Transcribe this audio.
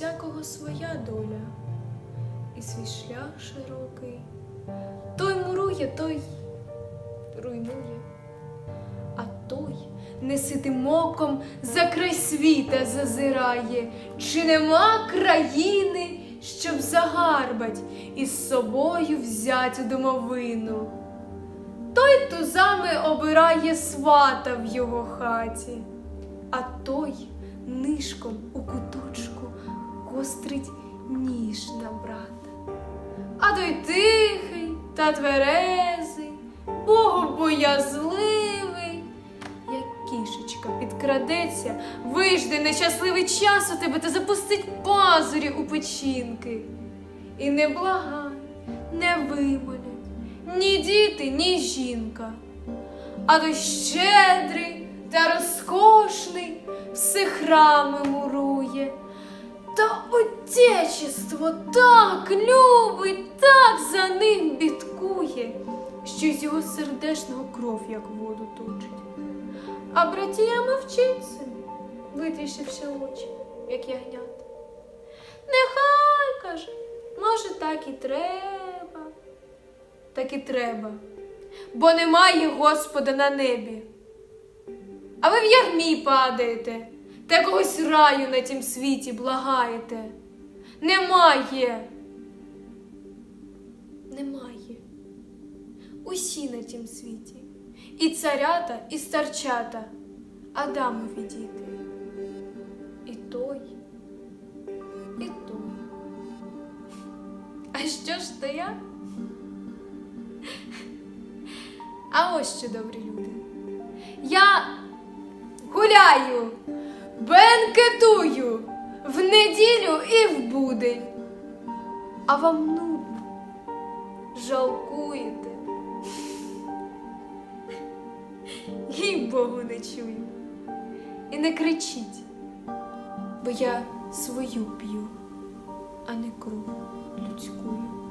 кожного своя доля і свій шлях широкий. Той мурує, той руйнує, а той неситим оком за край світа зазирає, чи нема країни, щоб загарбать і з собою взять у домовину. Той тузами обирає свата в його хаті, а той нишком у куточку кострить ніж на брата. А той тихий та тверезий, богобоязливий, як кішечка підкрадеться, вижде нещасливий час у тебе та запустить пазурі у печінки. І не благай, не вимолять ні діти, ні жінка. А той щедрий та розкошний все храми мурує. Та отечество так любить, так за ним бідкує, що з його сердешного кров, як воду точить. А братія мовчить собі, витріщивши очі, як ягнят. Нехай каже, може, так і треба, так і треба, бо немає Господа на небі. А ви в ягмі падаєте, та якогось раю на тім світі благаєте. Немає. Немає. Усі на тім світі. І царята, і старчата, Адамові діти. І той, і той. А що ж то я? А ось що добрі люди. Я гуляю, бенкетую в неділю і в будень. А вам нудно, жалкуєте. Їй Богу не чую. І не кричіть, бо я свою п'ю, а не кров людськую.